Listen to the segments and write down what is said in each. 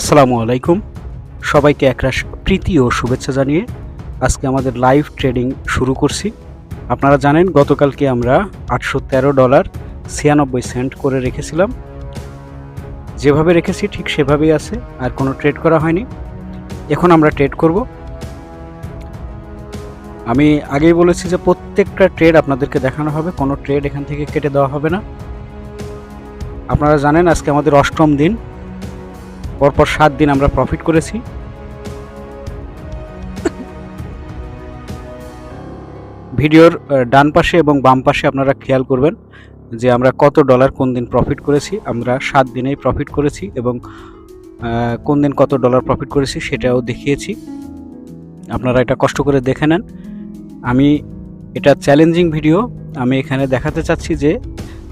আসসালামু আলাইকুম। সবাইকে একরাশ প্রীতি ও শুভেচ্ছা জানিয়ে আজকে আমাদের লাইভ ট্রেডিং শুরু করছি। আপনারা জানেন, গতকালকে আমরা আটশো তেরো ডলার ছিয়ানব্বই সেন্ট করে রেখেছিলাম। যেভাবে রেখেছি ঠিক সেভাবেই আছে, আর কোনো ট্রেড করা হয়নি। এখন আমরা ট্রেড করব। আমি আগেই বলেছি যে প্রত্যেকটা ট্রেড আপনাদেরকে দেখানো হবে, কোনো ট্রেড এখান থেকে কেটে দেওয়া হবে না। আপনারা জানেন আজকে আমাদের অষ্টম দিন। পরপর সাত দিন আমরা প্রফিট করেছি। ভিডিওর ডান পাশে এবং বাম পাশে আপনারা খেয়াল করবেন যে আমরা কত ডলার কোন দিন প্রফিট করেছি, আমরা সাত দিনেই প্রফিট করেছি এবং কোন দিন কত ডলার প্রফিট করেছি সেটাও দেখিয়েছি। আপনারা এটা কষ্ট করে দেখে নেন। আমি, এটা চ্যালেঞ্জিং ভিডিও আমি এখানে দেখাতে চাচ্ছি যে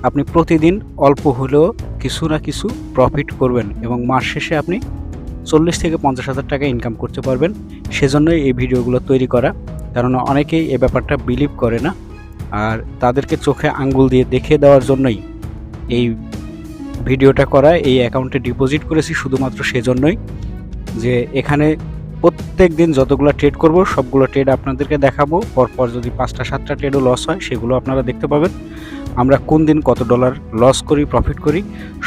আপনি প্রতিদিন অল্প হলেও কিছু না কিছু প্রফিট করবেন এবং মাস শেষে আপনি চল্লিশ থেকে পঞ্চাশ হাজার টাকা ইনকাম করতে পারবেন। সেজন্যই এই ভিডিওগুলো তৈরি করা। কারণ অনেকেই এ ব্যাপারটা বিলিভ করে না। আর তাদেরকে চোখে আঙ্গুল দিয়ে দেখিয়ে দেওয়ার জন্যই এই ভিডিওটা করা, এই অ্যাকাউন্টে ডিপোজিট করেছি শুধুমাত্র সেজন্যই যে এখানে প্রত্যেক দিন যতগুলো ট্রেড করব, সবগুলো ট্রেড আপনাদেরকে দেখাবো। পরপর যদি পাঁচটা, সাতটা ট্রেডও লস হয়, সেগুলো আপনারা দেখতে পাবেন। আমরা কোন দিন কত ডলার লস করি প্রফিট করি,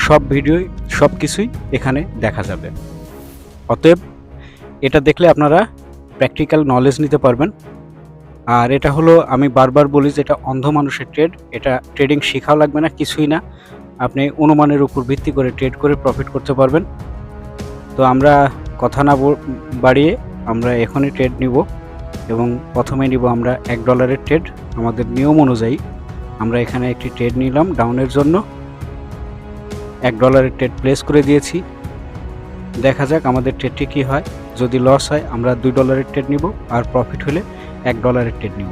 সব ভিডিওই সব কিছুই এখানে দেখা যাবে। অতএব, এটা দেখলে আপনারা প্র্যাকটিক্যাল নলেজ নিতে পারবেন। আর এটা হলো, আমি বারবার বলি যে এটা অন্ধ মানুষের ট্রেড এটা ট্রেডিং শেখাও লাগবে না, কিছুই না। আপনি অনুমানের উপর ভিত্তি করে ট্রেড করে প্রফিট করতে পারবেন। তো আমরা কথা না বাড়িয়ে আমরা এখনই ট্রেড নিব এবং প্রথমে নিব আমরা এক ডলারের ট্রেড আমাদের নিয়ম অনুযায়ী আমরা এখানে একটি ট্রেড নিলাম ডাউনের জন্য। এক ডলারের ট্রেড প্লেস করে দিয়েছি। দেখা যাক আমাদের ট্রেডটি কী হয়। যদি লস হয়, আমরা দুই ডলারের ট্রেড নিব আর প্রফিট হলে এক ডলারের ট্রেড নিব।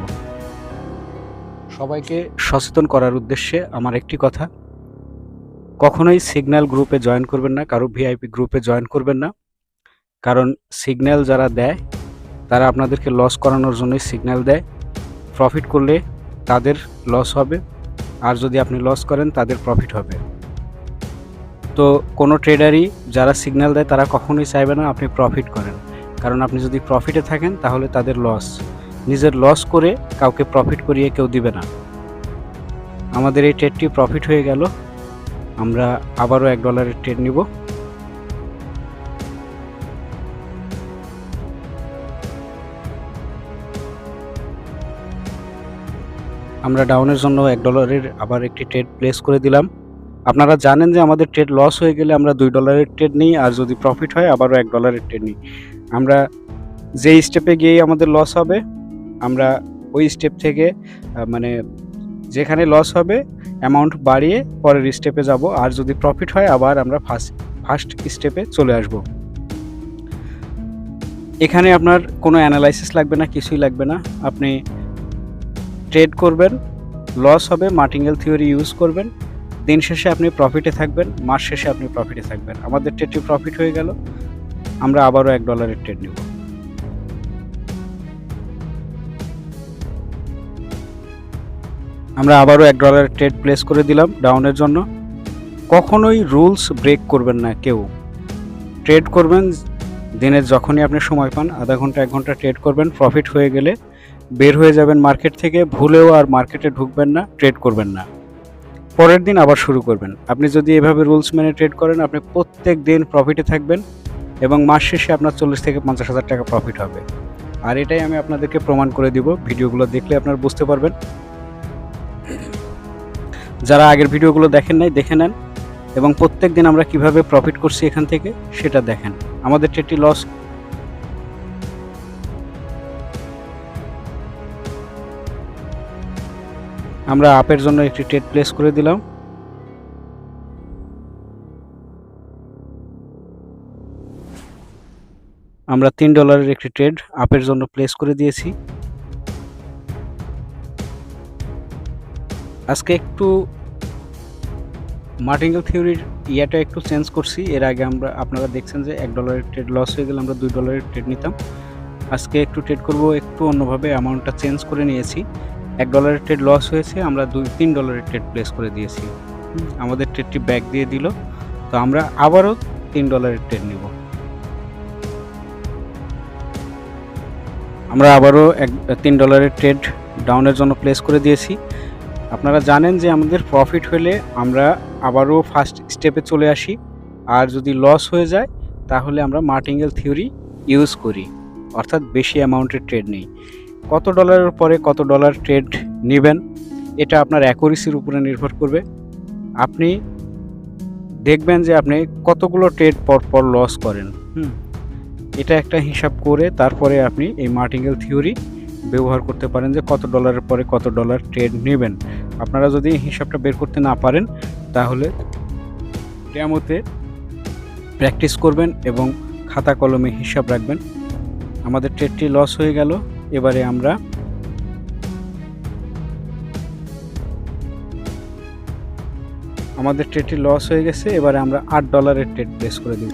সবাইকে সচেতন করার উদ্দেশ্যে আমার একটি কথা। কখনোই সিগন্যাল গ্রুপে জয়েন করবেন না, কারও ভিআইপি গ্রুপে জয়েন করবেন না। কারণ সিগন্যাল যারা দেয়, তারা আপনাদেরকে লস করানোর জন্যই সিগন্যাল দেয়। প্রফিট করলে তাদের লস হবে, আর যদি আপনি লস করেন, তাদের প্রফিট হবে। তো কোনো ট্রেডারই যারা সিগন্যাল দেয়, তারা কখনোই চাইবে না আপনি প্রফিট করেন। কারণ আপনি যদি প্রফিটে থাকেন, তাহলে তাদের লস নিজের লস করে কাউকে প্রফিট করিয়ে কেউ দিবে না। আমাদের এই ট্রেডটি প্রফিট হয়ে গেল। আমরা আবারও এক ডলারের ট্রেড নিব। আমরা ডাউনের জন্য এক ডলারের আবার একটি ট্রেড প্লেস করে দিলাম। আপনারা জানেন যে আমাদের ট্রেড লস হয়ে গেলে আমরা দুই ডলারের ট্রেড নিই, আর যদি প্রফিট হয়, আবারও এক ডলারের ট্রেড নিই। আমরা যেই স্টেপে গিয়েই আমাদের লস হবে, আমরা ওই স্টেপ থেকে মানে যেখানে লস হবে অ্যামাউন্ট বাড়িয়ে পরের স্টেপে যাব, আর যদি প্রফিট হয়, আবার আমরা ফার্স্ট ফার্স্ট স্টেপে চলে আসব। এখানে আপনার কোনো অ্যানালাইসিস লাগবে না, কিছুই লাগবে না। আপনি ট্রেড করবেন লস হবে মার্টিঙ্গেল থিওরি ইউজ করবেন, দিন শেষে আপনি প্রফিটে থাকবেন, মাস শেষে আপনি প্রফিটে থাকবেন। আমাদের ট্রেডটি প্রফিট হয়ে গেল, আমরা আবারও এক ডলারের ট্রেড নেব। আমরা আবারও এক ডলারের ট্রেড প্লেস করে দিলাম ডাউনের জন্য। কখনোই রুলস ব্রেক করবেন না কেউ। ট্রেড করবেন দিনের যখনই আপনি সময় পান, আধা ঘণ্টা, এক ঘণ্টা ট্রেড করবেন প্রফিট হয়ে গেলে বের হয়ে যাবেন মার্কেট থেকে, ভুলেও আর মার্কেটে ঢুকবেন না ট্রেড করবেন না। পরের দিন আবার শুরু করবেন। আপনি যদি এভাবে রুলস মেনে ট্রেড করেন, আপনি প্রত্যেক দিন প্রফিটে থাকবেন এবং মাস শেষে আপনার চল্লিশ থেকে পঞ্চাশ হাজার টাকা প্রফিট হবে। আর এটাই আমি আপনাদেরকে প্রমাণ করে দিব। ভিডিওগুলো দেখলে আপনারা বুঝতে পারবেন। যারা আগের ভিডিওগুলো দেখেন নাই, দেখে নেন। এবং প্রত্যেক দিন আমরা কীভাবে প্রফিট করছি এখান থেকে, সেটা দেখেন। আমাদের ট্রেডটি লস আমরা আপের জন্য একটি ট্রেড প্লেস করে দিলাম। আমরা তিন ডলারের একটি ট্রেড আপের জন্য প্লেস করে দিয়েছি। আজকে একটু মার্টিঙ্গেল থিওরির ইয়াটা একটু চেঞ্জ করছি। এর আগে আমরা, আপনারা দেখছেন যে এক ডলারের ট্রেড লস হয়ে গেলে আমরা দুই ডলারের ট্রেড নিতাম। আজকে একটু ট্রেড করব, একটু অন্যভাবে অ্যামাউন্টটা চেঞ্জ করে নিয়েছি। এক ডলারের ট্রেড লস হয়েছে আমরা দুই তিন ডলারের ট্রেড প্লেস করে দিয়েছি। আমাদের ট্রেডটি ব্যাক দিয়ে দিল তো আমরা আবারও তিন ডলারের ট্রেড নিব। আমরা আবারও এক তিন ডলারের ট্রেড ডাউনের জন্য প্লেস করে দিয়েছি। আপনারা জানেন যে আমাদের প্রফিট হলে আমরা আবারও ফার্স্ট স্টেপে চলে আসি। আর যদি লস হয়ে যায় তাহলে আমরা মার্টিঙ্গেল থিওরি ইউজ করি। অর্থাৎ বেশি অ্যামাউন্টের ট্রেড নেই। কত ডলারের পরে কত ডলার ট্রেড নেবেন, এটা আপনার অ্যাকুরেসির উপরে নির্ভর করবে। আপনি দেখবেন যে আপনি কতগুলো ট্রেড পর পর লস করেন, হুম? এটা একটা হিসাব করে তারপরে আপনি এই মার্টিঙ্গেল থিওরি ব্যবহার করতে পারেন যে কত ডলারের পরে কত ডলার ট্রেড নেবেন। আপনারা যদি হিসাবটা বের করতে না পারেন, তাহলে ড্যামোতে প্র্যাকটিস করবেন এবং খাতা কলমে হিসাব রাখবেন। আমাদের ট্রেডটি লস হয়ে গেল। এবারে আমরা আমাদের ট্রেডটি লস হয়ে গেছে, এবারে আমরা আট ডলারের ট্রেড প্লেস করে দিব।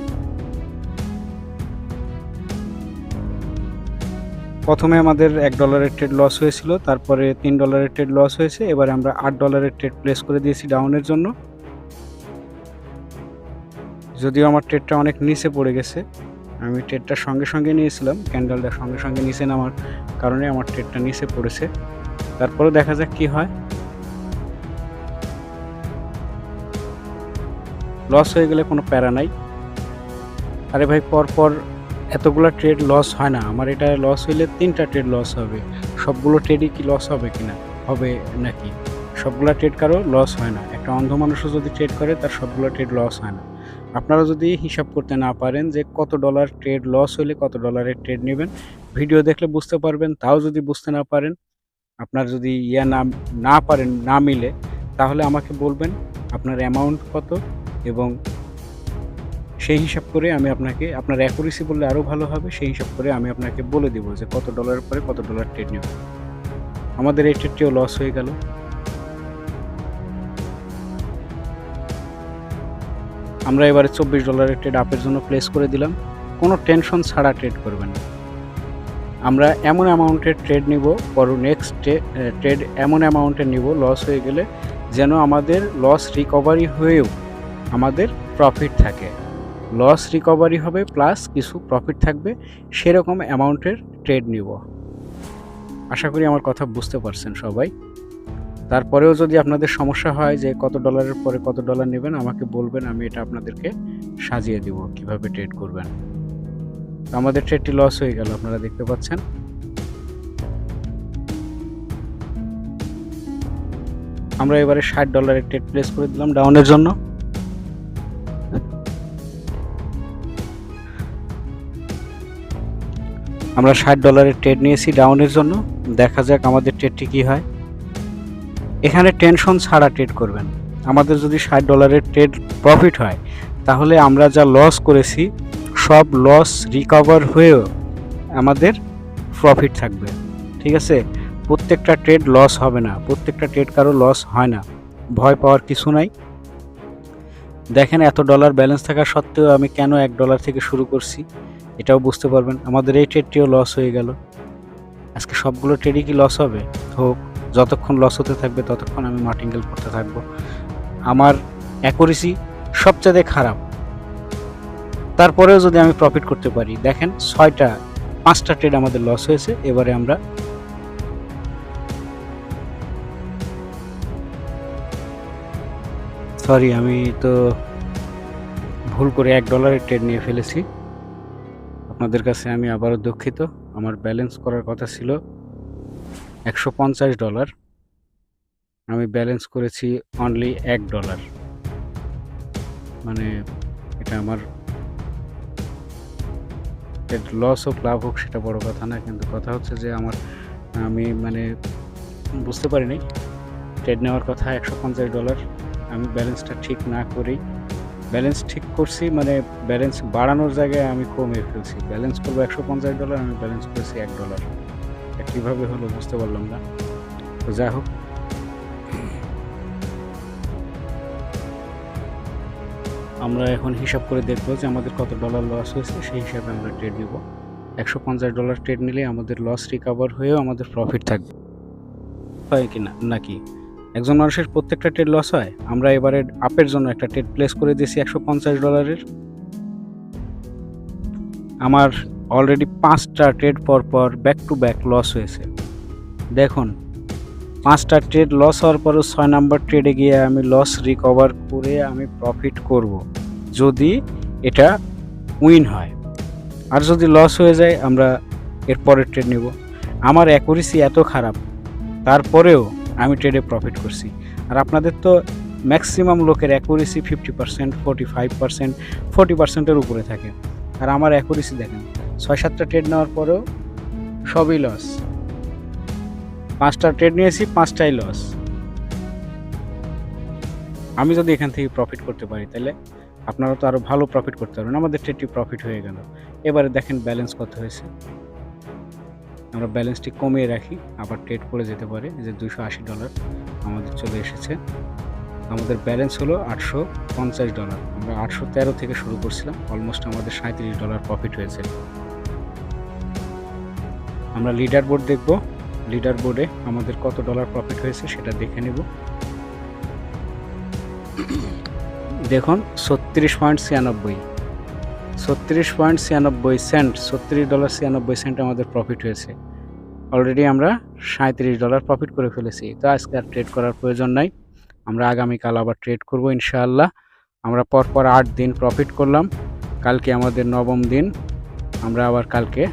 প্রথমে আমাদের এক ডলারের ট্রেড লস হয়েছিল, তারপরে তিন ডলারের ট্রেড লস হয়েছে, এবারে আমরা আট ডলারের ট্রেড প্লেস করে দিয়েছি ডাউনের জন্য। যদিও আমার ট্রেডটা অনেক নিচে পড়ে গেছে আমি ট্রেডটা সঙ্গে সঙ্গে নিয়েছিলাম, ক্যান্ডেলটা সঙ্গে সঙ্গে নিচে নামার কারণে আমার ট্রেডটা নিচে পড়েছে। তারপরে দেখা যাক কি হয়। লস হয়ে গেলে কোনো প্যারা নাই। আরে ভাই, পর পর এতগুলো ট্রেড লস হয় না। আমার এটা লস হইলে তিনটা ট্রেড লস হবে। সবগুলো ট্রেডই কি লস হবে কিনা? হবে নাকি? সবগুলো ট্রেড কারও লস হয় না। একটা অন্ধ মানুষও যদি ট্রেড করে, তার সবগুলো ট্রেড লস হয় না। আপনারা যদি হিসাব করতে না পারেন যে কত ডলার ট্রেড লস হলে কত ডলারের ট্রেড নেবেন ভিডিও দেখলে বুঝতে পারবেন, তাও যদি বুঝতে না পারেন, আপনার যদি ইয়া না না পারেন, না মিলে, তাহলে আমাকে বলবেন আপনার অ্যামাউন্ট কত এবং সেই হিসাব করে আমি আপনাকে, আপনার অ্যাকুরেসি বললে আরও ভালো হবে, সেই হিসাব করে আমি আপনাকে বলে দেবো যে কত ডলার পরে কত ডলার ট্রেড নেব আমাদের এই ট্রেডটিও লস হয়ে গেল। আমরা এবারে চব্বিশ ডলারের ট্রেড আপের জন্য প্লেস করে দিলাম। কোনো টেনশন ছাড়া ট্রেড করবেন আমরা এমন অ্যামাউন্টের ট্রেড নিব, পর নেক্সট ট্রেড এমন অ্যামাউন্টের নিব লস হয়ে গেলে যেন আমাদের লস রিকভারি হয়েও আমাদের প্রফিট থাকে। লস রিকভারি হবে প্লাস কিছু প্রফিট থাকবে, সেরকম অ্যামাউন্টের ট্রেড নিব। আশা করি আমার কথা বুঝতে পারছেন সবাই। তারপরেও যদি আপনাদের সমস্যা হয় যে কত ডলারের পরে কত ডলার নেবেন, আমাকে বলবেন, আমি এটা আপনাদেরকে সাজিয়ে দিব কীভাবে ট্রেড করবেন। তো আমাদের ট্রেডটি লস হয়ে গেল, আপনারা দেখতে পাচ্ছেন। আমরা এবারে ষাট ডলারের ট্রেড প্লেস করে দিলাম ডাউনের জন্য। আমরা ষাট ডলারের ট্রেড নিয়েছি ডাউনের জন্য। দেখা যাক আমাদের ট্রেডটি কি হয়। এখানে টেনশন ছাড়া ট্রেড করবেন। আমাদের যদি ষাট ডলারের ট্রেড প্রফিট হয়, তাহলে আমরা যা লস করেছি, সব লস রিকভার হয়েও আমাদের প্রফিট থাকবে। ঠিক আছে? প্রত্যেকটা ট্রেড লস হবে না। প্রত্যেকটা ট্রেড কারও লস হয় না। ভয় পাওয়ার কিছু নাই। দেখেন এত ডলার ব্যালেন্স থাকা সত্ত্বেও আমি কেন এক ডলার থেকে শুরু করছি, এটাও বুঝতে পারবেন। আমাদের এই ট্রেডটিও লস হয়ে গেল। আজকে সবগুলো ট্রেডই কি লস হবে? হোক। যতক্ষণ লস হতে থাকবে, ততক্ষণ আমি মার্টিঙ্গেল করতে থাকব। আমার অ্যাকুরেসি সবচেয়ে খারাপ। তারপরেও যদি আমি প্রফিট করতে পারি, দেখেন ছয়টা, পাঁচটা ট্রেড আমাদের লস হয়েছে, এবারে আমরা সরি আমি তো ভুল করে এক ডলারের ট্রেড নিয়ে ফেলেছি। আপনাদের কাছে আমি আবারও দুঃখিত। আমার ব্যালেন্স করার কথা ছিল। একশো পঞ্চাশ ডলার। আমি ব্যালেন্স করেছি অনলি এক ডলার। মানে এটা আমার লস হোক, লাভ হোক, সেটা বড় কথা না। কিন্তু কথা হচ্ছে যে আমার, আমি মানে বুঝতে পারিনি। ট্রেড নেওয়ার কথা, একশো পঞ্চাশ ডলার। আমি ব্যালেন্সটা ঠিক না করেই ব্যালেন্স ঠিক করছি মানে ব্যালেন্স বাড়ানোর জায়গায় আমি কমিয়ে ফেলছি। ব্যালেন্স করব একশো পঞ্চাশ ডলার, আমি ব্যালেন্স করেছি এক ডলার। কীভাবে হলো বুঝতে পারলাম না। তো যাই হোক। আমরা এখন হিসাব করে দেখব যে আমাদের কত ডলার লস হয়েছে, সেই হিসাবে আমরা ট্রেড নিব। একশো পঞ্চাশ ডলার ট্রেড নিলে আমাদের লস রিকভার হয়েও আমাদের প্রফিট থাকবে। হয় কি না নাকি? একজন মানুষের প্রত্যেকটা ট্রেড লস হয়। আমরা এবারে আপের জন্য একটা ট্রেড প্লেস করে দিয়েছি একশো পঞ্চাশ ডলারের আমার অলরেডি পাঁচটা ট্রেড পর পর ব্যাক টু ব্যাক লস হয়েছে। দেখুন, পাঁচটা ট্রেড লস হওয়ার পরও ছয় নাম্বার ট্রেডে গিয়ে আমি লস রিকভার করে আমি প্রফিট করব। যদি এটা উইন হয়। আর যদি লস হয়ে যায়, আমরা এর পরের ট্রেড নেব। আমার অ্যাকুরেসি এত খারাপ, তারপরেও আমি ট্রেডে প্রফিট করছি। আর আপনাদের তো ম্যাক্সিমাম লোকের accuracy fifty percent forty five percent forty পার্সেন্টের উপরে থাকে। আর আমার অ্যাকুরেসি দেখেন ছয় সাতটা ট্রেড নেওয়ার পরেও সবই লস পাঁচটা ট্রেড নিয়েছি, পাঁচটাই লস আমি যদি এখান থেকে প্রফিট করতে পারি তাহলে আপনারা তো আরও ভালো প্রফিট করতে পারবেন। আমাদের ট্রেডটি প্রফিট হয়ে গেল। এবারে দেখেন ব্যালেন্স কত হয়েছে। আমরা ব্যালেন্সটি কমিয়ে রাখি, আবার ট্রেড করে যেতে পারে। যে দুশো আশি ডলার আমাদের চলে এসেছে। আমাদের ব্যালেন্স হলো আটশো পঞ্চাশ ডলার আমরা আটশো তেরো থেকে শুরু করছিলাম। অলমোস্ট আমাদের সাঁত্রিশ ডলার প্রফিট হয়েছে। আমরা লিডার বোর্ড দেখব। লিডার বোর্ডে আমাদের কত ডলার প্রফিট হয়েছে সেটা দেখে নেব। দেখুন, ছত্রিশ পয়েন্ট ছিয়ানব্বই। ছত্রিশ পয়েন্ট ছিয়ানব্বই সেন্ট ছত্রিশ ডলার ছিয়ানব্বই সেন্ট আমাদের প্রফিট হয়েছে। অলরেডি আমরা সাঁত্রিশ ডলার প্রফিট করে ফেলেছি। তো আজকে আর ট্রেড করার প্রয়োজন নাই। আমরা আগামীকাল আবার ট্রেড করব ইনশাআল্লাহ। আমরা পরপর আট দিন প্রফিট করলাম। কালকে আমাদের নবম দিন। আমরা আবার কালকে